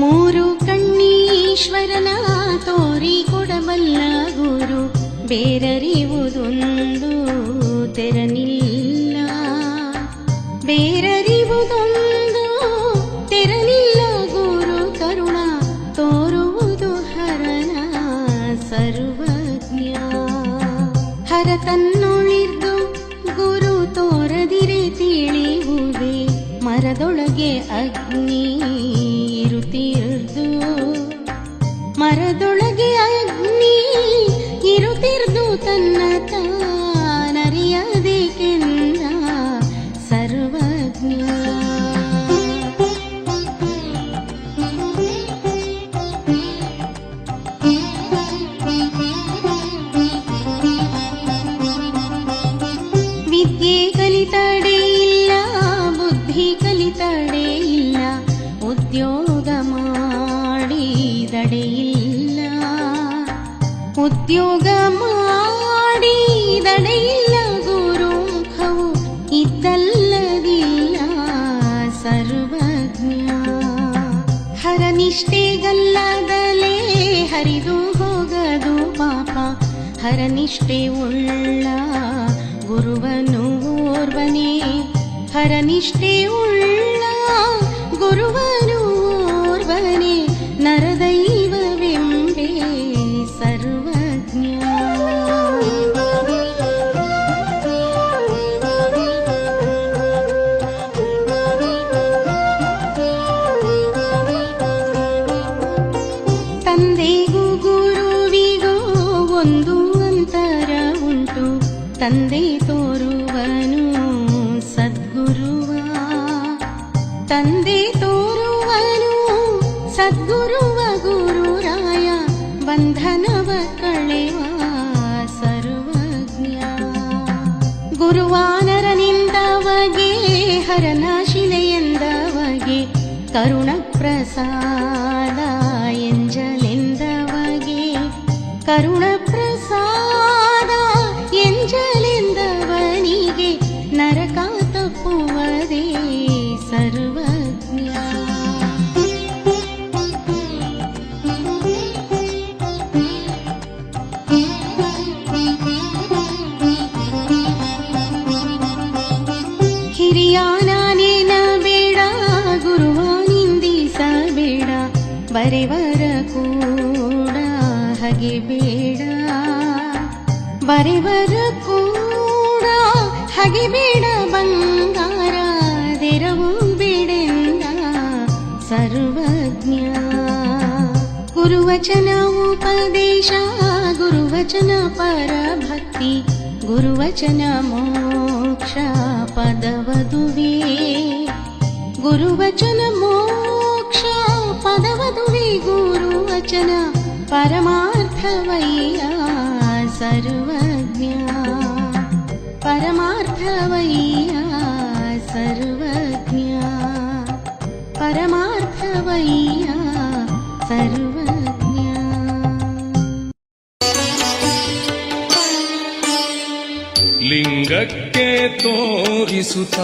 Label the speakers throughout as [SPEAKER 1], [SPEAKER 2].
[SPEAKER 1] ಮೂರು ಕಣ್ಣೀಶ್ವರನ ತೋರಿ ಕೊಡಬಲ್ಲ ಗುರು ಬೇರರಿವುದೊಂದು. ತೆರನಿಲ್ಲ. ಬೇರರಿವುದೊಂದು ತೆರನಿಲ್ಲ ಗುರು ಕರುಣ, ತೋರುವುದು ಹರನ ಸರ್ವಜ್ಞ. ಹರ ಗುರು ತೋರದಿರೆ ತಿಳಿಯುವುದೇ, ಮರದೊಳಗೆ ಅಗ್ನಿ ಇರುತ್ತಿರ್ದು ಮರದೊಳಗೆ ಅಗ್ನಿ ಇರುತ್ತಿರ್ದು ತನ್ನ ತಾನರಿಯದೆ ಇಲ್ಲ ಉದ್ಯೋಗ ಮಾಡಿದಡೆ ಇಲ್ಲ ಗುರು ಮುಖವು ಇದ್ದಲ್ಲದಿಲ್ಲ ಸರ್ವಜ್ಞ. ಹರನಿಷ್ಠೆಗಲ್ಲದಲೇ ಹರಿದು ಹೋಗದು ಪಾಪ. ಹರನಿಷ್ಠೆ ಉಳ್ಳ ಗುರುವನು ಓರ್ವನೇ. ಹರನಿಷ್ಠೆ ಉಳ್ಳ ಗುರುವನು ಓರ್ವನೇ. ನರದೈವವೆಂಬೆ ಉಂಟು ತಂದೆ ತೋರುವನು ಸದ್ಗುರುವ. ತಂದೆ ತೋರುವನು ಸದ್ಗುರುವ ಗುರುರಾಯ, ಬಂಧನವ ಕಳೆವ ಸರ್ವಜ್ಞ. ಗುರುವಾನರನಿಂದವಗೆ ಹರನ ಶಿಲೆಯೆಂದವಗೆ ಕರುಣ ಪ್ರಸಾದ ಎಂಜಲೆಂದವಗೆ ಕರುಣ ಬರೆವರ ಕೂಡ ಹಗೆ ಬೇಡ ಬರೆವರ ಕೂಡ ಹಗೆ ಬೇಡ ಬಂಗಾರ ತೆರವು ಬೇಡೆಂದ ಸರ್ವಜ್ಞ ಗುರುವಚನ ಉಪದೇಶ ಗುರುವಚನ ಪರಭಕ್ತಿ ಗುರುವಚನ ಮೋಕ್ಷ ಪದವದುವೆ ಗುರುವಚನ ಮೋಕ್ಷ ಪದವದುವೆ ಗುರುವಚನ ಪರಮಾರ್ಥವಯ್ಯ ಸರ್ವಜ್ಞ ಪರಮಾರ್ಥವಯ್ಯ ಸರ್ವಜ್ಞ ಪರಮಾರ್ಥವಯ್ಯ ಸರ್ವಜ್ಞ
[SPEAKER 2] ಲಿಂಗಕ್ಕೆ ತೋರಿಸುತ್ತ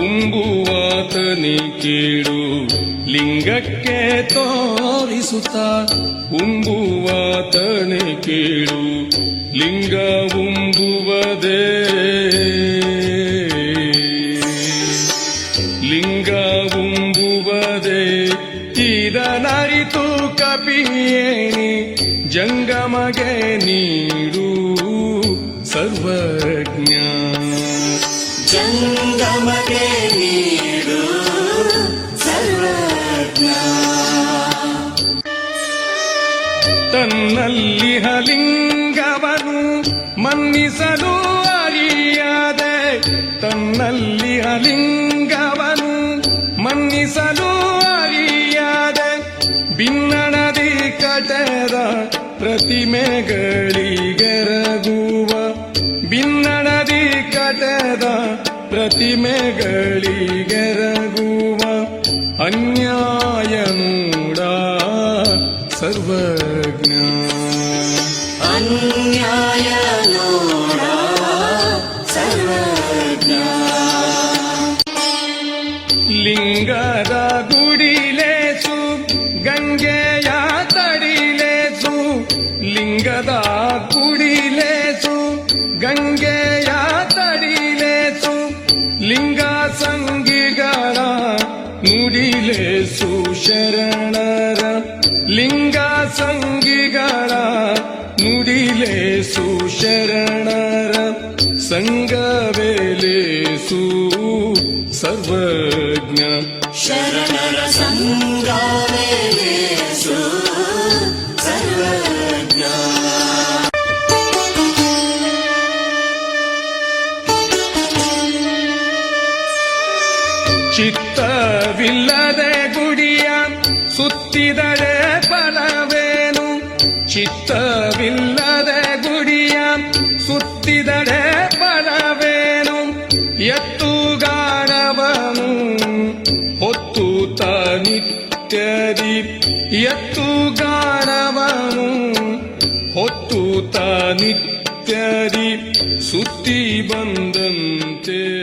[SPEAKER 2] ಉಂಬುವಾತನೆ ಕೇಳು, ಲಿಂಗಕ್ಕೆ ತೋರಿಸುತ್ತ ಉಂಬುವಾತನೆ ಕೇಳು, ಲಿಂಗ ಉಂಬುವದೇ. ಲಿಂಗ ಉಂಬುವದೇ. ಇದನರಿತು ಕಪಿಯೇನಿ ಜಂಗಮಗೆ ನೀಡು ಸರ್ವಜ್ಞ.
[SPEAKER 3] ಜಂಗಮಗೆ ನೀಡು
[SPEAKER 2] ತನ್ನಲ್ಲಿ ಹಲಿಂಗವನು ಮನ್ನಿಸಲು ಅರಿಯದೆ. ತನ್ನಲ್ಲಿ ಹಲಿಂಗವನು ಮನ್ನಿಸಲು ಅರಿಯದೆ. ಭಿನ್ನಣದಿ ಕಟದ ಪ್ರತಿಮೆಗಳಿಗೆರಗುವ ಭಿನ್ನಣದಿ ಕಟದ ಪ್ರತಿಮೆಗಳಿಗೆರಗುವ ಅನ್ಯಾಯ ಮೂಡ ಸರ್ವಜ್ಞ. अन्यायनोडा सर्वज्ञा लिङ्गद गुडिलेषु गङ्गेया तडिलेषु लिङ्गदा गुडिलेषु गङ्गेया तडिलेषु लिङ्गसङ्गिगण मुडिलेषु शरणर लिङ्गसङ्ग ನುಡಿಲೇಸು ಶರಣರ ಸಂಗವೇಲೇಸು ಸರ್ವಜ್ಞ.
[SPEAKER 3] ಶರಣರ ಸಂಗವೇಲೇಸು ಸರ್ವಜ್ಞ.
[SPEAKER 2] ಚಿತ್ತವಿಲ್ಲದೆ ಗುಡಿಯ ಸುತ್ತಿದರೆ ಫಲವೇನು ಚಿತ್ತವಿಲ್ಲದೆ ಗುಡಿಯ ಸುತ್ತಿದರೆ ಎತ್ತು ಎತ್ತುಗಾಡವನು ಹೊತ್ತು ನಿತ್ಯದಿ. ಎತ್ತುಗಾಡವನು ಹೊತ್ತು ನಿತ್ಯದಿ. ಸುತ್ತಿ ಬಂದಂತೆ